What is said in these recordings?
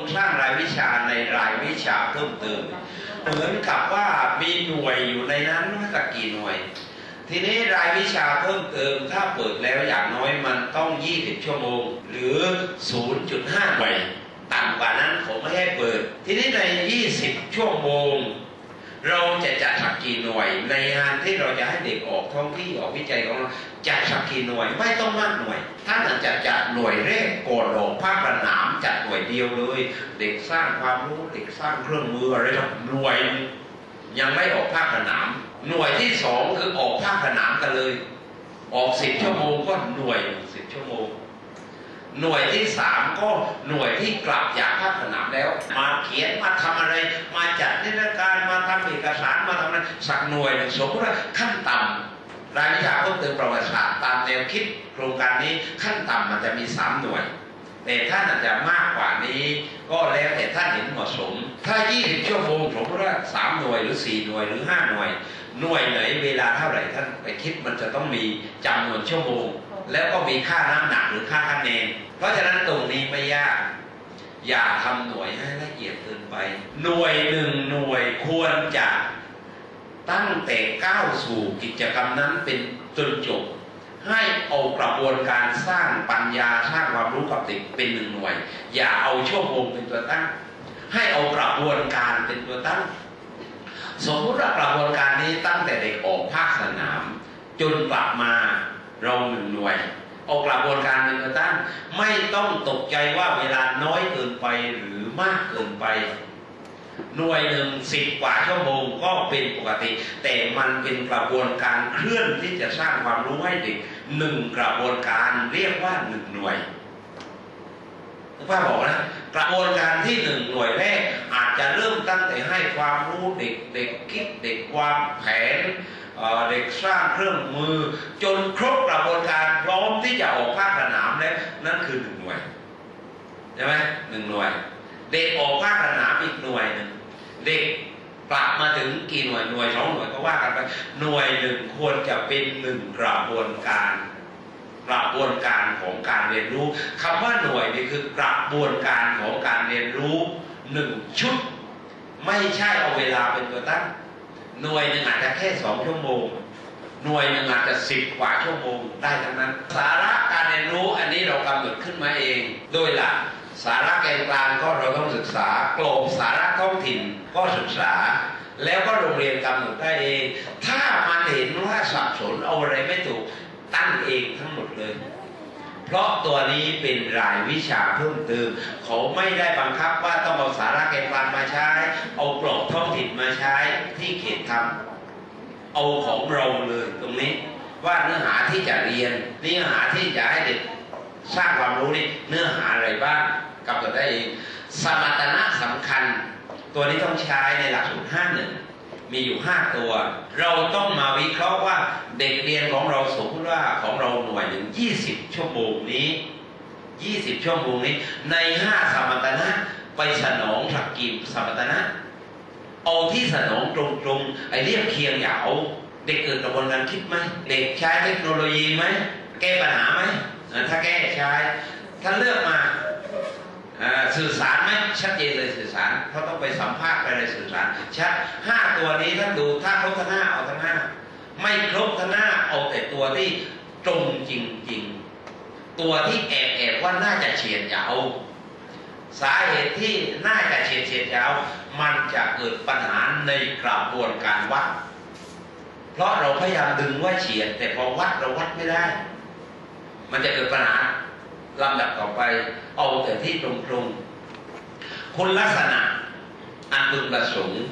รงสร้างรายวิชาในรายวิชาเพิ่มเติม เหมือนกับว่ามีหน่วยอยู่ในนั้นว่าสักกี่หน่วย ทีนี้รายวิชาเพิ่มเติม ถ้าเปิดแล้วอย่างน้อยมันต้อง 20 ชั่วโมง หรือ 0.5หน่วยต่ำกว่านั้นผมไม่ให้เปิด ทีนี้ใน 20 ชั่วโมง เราจะจัดสักกี่หน่วย ในงานที่เราจะให้เด็กออกท้องที่ออกวิจัยของเราจัดสักกี่หน่วยไม่ต้องมากหน่วยถ้าอาจจะจัดหน่วยแรกก่อนออกภาคสนามจัดหน่วยเดียวเลย เด็กสร้างความรู้เด็กสร้างเครื่องมืออะไรต่างหน่วย ยังไม่ออกภาคสนาม หน่วยที่สองคือออกภาคสนามกันเลย ออกสิบชั่วโมงก็หน่วยสิบชั่วโมง หน่วยที่สามก็หน่วยที่กลับจากภาคสนามแล้ว มาเขียนมาทำอะไร มาจัดนิทรรศการมาทำเอกสารมาทำอะไรสักหน่วยหนึ่งสมมติว่าขั้นต่ำรายวิชาเพิ่มเติมประวัติศาสตร์ตามแนวคิดโครงการนี้ขั้นต่ำมันจะมีสามหน่วย แต่ท่านอาจจะมากกว่านี้ ก็แล้วแต่ท่านเห็นเหมาะสม ถ้า 20 ชั่วโมงสมว่า3หน่วยหรือ 4 หน่วยหรือ 5 หน่วย หน่วยไหนเวลาเท่าไหร่ท่านไปคิดมันจะต้องมีจำนวนชั่วโมง แล้วก็มีค่าน้ำหนักหรือค่าคะแนน เพราะฉะนั้นตรงนี้ไม่ยาก อย่าทำหน่วยให้ละเอียดเกินไป หน่วยหนึ่งหน่วยควรจะตั้งแต่ก้าวสู่กิจกรรมนั้นเป็นจนจบ ให้เอากระบวนการสร้างปัญญาสร้างความรู้กับเด็กเป็นหนึ่งหน่วย อย่าเอาชั่วโมงเป็นตัวตั้ง ให้เอากระบวนการเป็นตัวตั้ง สมมุติว่ากระบวนการนี้ตั้งแต่เด็กออกภาคสนาม จนกลับมา เราหนึ่งหน่วยเอากระบวนการเงินกระตั้งไม่ต้องตกใจว่าเวลาน้อยเกินไปหรือมากเกินไป หน่วยหนึ่งสิบกว่าชั่วโมงก็เป็นปกติ แต่มันเป็นกระบวนการเคลื่อนที่จะสร้างความรู้ให้เด็กหนึ่งกระบวนการเรียกว่าหนึ่งหน่วย พ่อบอกนะกระบวนการที่หนึ่งหน่วยแรกอาจจะเริ่มตั้งแต่ให้ความรู้เด็กเด็กคิดเด็กวางแผนเอ่อเด็กสร้างเครื่องมือ จนครบกระบวนการพร้อมที่จะออกภาคสนามแล้วนั่นคือหนึ่งหน่วยใช่ไหมหนึ่งหน่วย เด็กออกภาคสนามอีกหน่วยหนึ่งเด็กกลับมาถึงกี่หน่วยหน่วยสองหน่วยก็ว่ากันไปหน่วยหนึ่งควรจะเป็นหนึ่งกระบวนการ กระบวนการของการเรียนรู้คำว่าหน่วยนี่คือกระบวนการของการเรียนรู้หนึ่งชุด ไม่ใช่เอาเวลาเป็นตัวตั้ง หน่วยหนึ่งอาจจะแค่สองชั่วโมง หน่วยหนึ่งอาจจะสิบกว่าชั่วโมงได้ทั้งนั้น สาระการเรียนรู้อันนี้เรากำหนดขึ้นมาเอง โดยหลักสาระแกนกลางก็เราต้องศึกษากลบสาระท้องถิ่นก็ศึกษา แล้วก็โรงเรียนกำหนดได้เอง ถ้ามันเห็นว่าสับสนเอาอะไรไม่ถูก ตั้งเองทั้งหมดเลย เพราะตัวนี้เป็นรายวิชาเพิ่มเติม เขาไม่ได้บังคับว่าต้องเอาสาระแกนกลางมาใช้ เอากรอบท้องถิ่นมาใช้ที่เขตทำเอาของเราเลยตรงนี้ว่าเนื้อหาที่จะเรียนเนื้อหาที่จะให้เด็กสร้างความรู้นี่เนื้อหาอะไรบ้างกำหนดได้เองสมรรถนะสำคัญ ตัวนี้ต้องใช้ในหลักสูตรห้าหนึ่ง มีอยู่ 5 ตัว เราต้องมาวิเคราะห์ว่าเด็กเรียนของเราสมมติว่าของเราหน่วยหนึ่ง20 ชั่วโมงนี้ 20 ชั่วโมงนี้ ใน 5 สมรรถนะไปสนองสักกี่สมรรถนะ เอาที่สนองตรงๆไอ้เรียบเคียงอย่าเอาเด็กเกิดกระบวนการคิดไหมเด็กใช้เทคโนโลยีไหมแก้ปัญหาไหมถ้าแก้ใช้ถ้าเลือกมา สื่อสารไหมชัดเจนเลยสื่อสารเขาต้องไปสัมภาษณ์ไปเลยสื่อสารชัดห้าตัวนี้ท่านดูถ้าครบทั้งห้าเอาทั้งห้าไม่ครบทั้งห้าเอาแต่ตัวที่ตรงจริง ๆ ตัวที่แอบแอบว่าน่าจะเฉียดยาวสาเหตุที่น่าจะเฉียดเฉียดยาวมันจะเกิดปัญหาในกระบวนการวัด เพราะเราพยายามดึงว่าเฉียด แต่พอวัดเราวัดไม่ได้ มันจะเกิดปัญหา ลำดับต่อไป เอาแต่ที่ตรงๆคุณลักษณะอันพึงประสงค์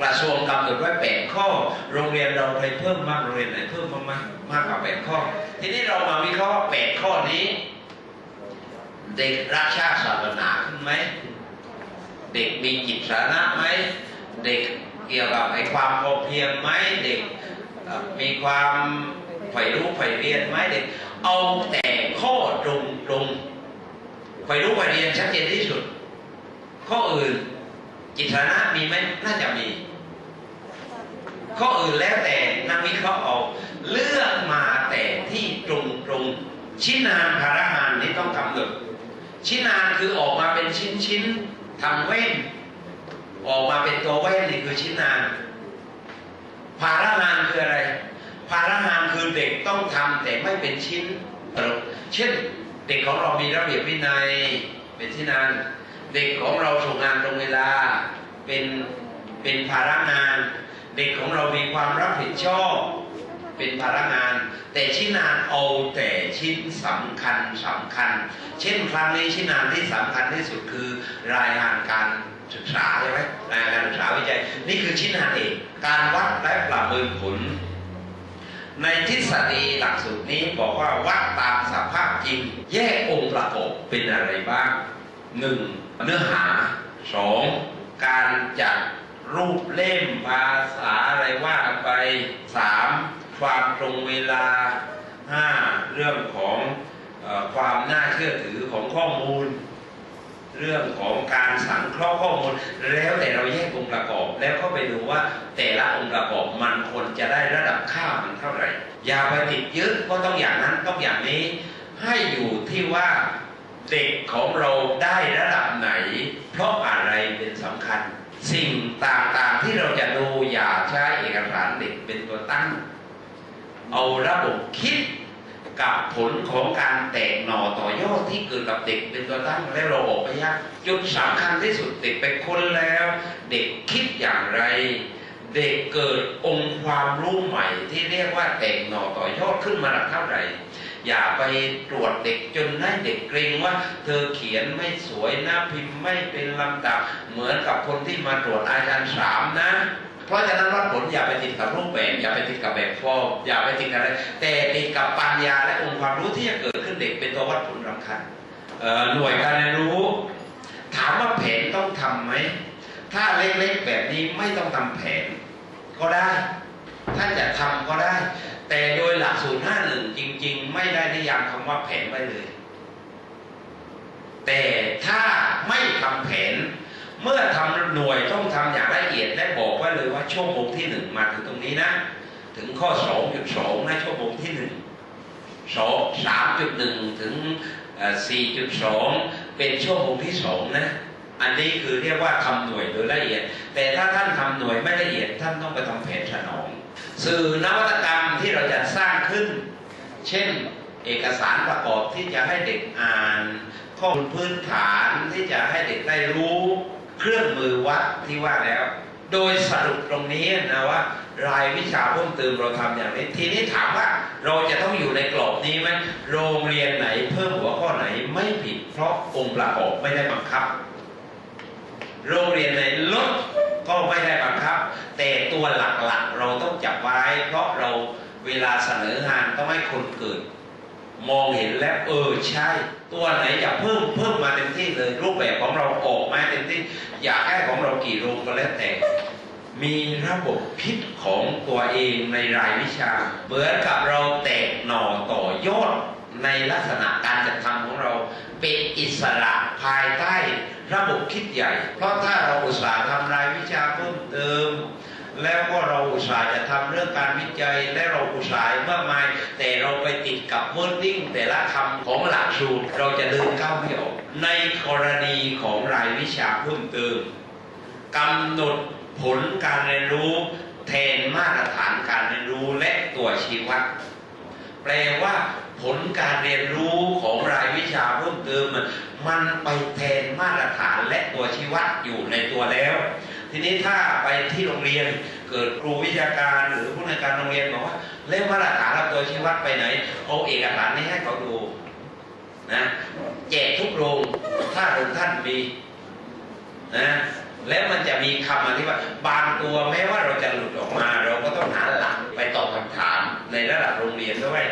กระทรวงกำหนดไว้แปดข้อ โรงเรียนเราเคยเพิ่มมากโรงเรียนไหนเพิ่มมากไหมมากกว่าแปดข้อ ทีนี้เรามาวิเคราะห์ว่าแปดข้อนี้ เด็กรักชาติศาสนาขึ้นไหมเด็กมีจิตสาระไหมเด็กเกี่ยวกับไอ้ความพอเพียงไหมเด็กมีความใฝ่รู้ใฝ่เรียนไหมเด็กเอาแต่ ข้อตรงตรงๆใฝ่รู้ใฝ่เรียนชัดเจนที่สุด ข้ออื่นจิตสาระมีไหมน่าจะมี ข้ออื่นแล้วแต่นักวิเคราะห์เอาเลือกมาแต่ที่ตรงตรงชินานภารหานนี้ต้องกำหนดชิ้นนานคือออกมาเป็นชิ้นชิ้นทำเว้นออกมาเป็นตัวเว้นนี่คือชิ้นนานภาระงานคืออะไรภาระงานคือเด็กต้องทำแต่ไม่เป็นชิ้น เช่นเด็กของเรามีระเบียบวินัยเป็นชิ้นนานเด็กของเราส่งงานตรงเวลาเป็นเป็นภาระงาน เด็กของเรามีความรับผิดชอบเป็นภาระงาน แต่ชิ้นงานเอาแต่ชิ้นสำคัญสำคัญ เช่นครั้งนี้ชิ้นงานที่สำคัญที่สุดคือรายงานการศึกษาใช่ไหมรายงานการศึกษาวิจัย นี่คือชิ้นงานเองการวัดและประเมินผล ในทฤษฎีหลักสูตรนี้บอกว่าวัดตามสภาพจริง แยกองค์ประกอบเป็นอะไรบ้างหนึ่งเนื้อหาสองการจัดรูปเล่มภาษาอะไรว่าไปสามความตรงเวลาห้าเรื่องของอความน่าเชื่อถือของข้อมูล เรื่องของการสังเคราะห์ข้อมูล แล้วแต่เราแยกองค์ประกอบ แล้วก็ไปดูว่าแต่ละองค์ประกอบมันควรจะได้ระดับค่ามันเท่าไหร่ อย่าไปติดยึดก็ต้องอย่างนั้นต้องอย่างนี้ ให้อยู่ที่ว่าเด็กของเราได้ระดับไหน เพราะอะไรเป็นสำคัญ สิ่งต่างๆที่เราจะดูอย่าใช้เอกสารเด็กเป็นตัวตั้ง เอาระบบคิด กับผลของการแตกหน่อต่อยอดที่เกิดกับเด็กเป็นตัวตั้งแล้วเราออกไปยากจุดสำคัญที่สุดเด็กไปค้นแล้ว เด็กคิดอย่างไร เด็กเกิดองค์ความรู้ใหม่ที่เรียกว่าแตกหน่อต่อยอดขึ้นมาระดับเท่าไหร่อย่าไปตรวจเด็กจนให้เด็กเกรงว่า เธอเขียนไม่สวยหนะพิมพ์ไม่เป็นลำดับเหมือนกับคนที่มาตรวจอาจารย์สามนะ เพราะฉะนั้นวัดผลอย่าไปติดกับรูปแบบอย่าไปติดกับแบบฟอร์มอย่าไปติดอะไรแต่ติดกับปัญญาและองค์ความรู้ที่จะเกิดขึ้นเด็กเป็นตัววัดผลสำคัญหน่วยการเรียนรู้ ถามว่าแผนต้องทำไหมถ้าเล็กๆแบบนี้ไม่ต้องทำแผนก็ได้ถ้าจะทำก็ได้ แต่โดยหลักสูตร51จริง ๆ ไม่ได้นิยามคำว่าแผนไว้เลย แต่ถ้าไม่ทำแผน เมื่อทำหน่วยต้องทำอย่างละเอียดและบอกไว้เลยว่าชั่วโมงที่หนึ่งมาถึงตรงนี้นะ ถึงข้อ2.2นะชั่วโมงที่หนึ่งสองสามจุดหนึ่งถึงสี่จุดสองเป็นชั่วโมงที่สองนะอันนี้คือเรียกว่าทำหน่วยโดยละเอียด แต่ถ้าท่านทำหน่วยไม่ละเอียดท่านต้องไปทำแผนสนอง สื่อนวัตกรรมที่เราจะสร้างขึ้น เช่นเอกสารประกอบที่จะให้เด็กอ่าน ข้อมูลพื้นฐานที่จะให้เด็กได้รู้ เครื่องมือวัดที่ว่าแล้ว โดยสรุปตรงนี้นะว่า รายวิชาเพิ่มเติมเราทำอย่างนี้ ทีนี้ถามว่าเราจะต้องอยู่ในกรอบนี้ไหมโรงเรียนไหนเพิ่มหัวข้อไหนไม่ผิด เพราะองค์ประกอบไม่ได้บังคับ โรงเรียนไหนลดก็ไม่ได้บังคับ แต่ตัวหลักๆเราต้องจับไว้ เพราะเราเวลาเสนองานต้องให้คนเกิดมองเห็นแล้วเออใช่ ตัวไหนจะเพิ่มเพิ่มมาเต็มที่เลยรูปแบบของเราออกมาเต็ม อยากให้ของเรากี่โรงก็แล้วแต่ มีระบบคิดของตัวเองในรายวิชา เหมือนกับเราแตกหน่อต่อยอดในลักษณะการจัดทำของเราเป็นอิสระภายใต้ระบบคิดใหญ่ เพราะถ้าเราอุตส่าห์ทำรายวิชาเพิ่มเติม แล้วก็เราอุตส่าห์จะทำเรื่องการวิจัยและเราอุตส่าห์มากมาย แต่เราไปติดกับเมอร์ดิ้งแต่ละคำของหลักสูตรเราจะเดินก้าวไม่ออก ในกรณีของรายวิชาเพิ่มเติมกำหนดผลการเรียนรู้แทนมาตรฐานการเรียนรู้และตัวชี้วัดแปลว่าผลการเรียนรู้ของรายวิชาเพิ่มเติมมันมันไปแทนมาตรฐานและตัวชี้วัดอยู่ในตัวแล้ว ทีนี้ถ้าไปที่โรงเรียนเกิดครูวิชาการหรือผู้ในวยการโรงเรียนบอกว่าเล่มมาตรฐานและตัวชี้วัดไปไหนเอาเอกสารนี้ให้เขาดูนะแจกทุกโรงถ้าโรงท่านมีนะแล้วมันจะมีคำอธิบายบางตัวแม้ว่าเราจะหลุดออกมา เราก็ต้องหาหลักไปตอบคำถามในระดับโรงเรียนด้วย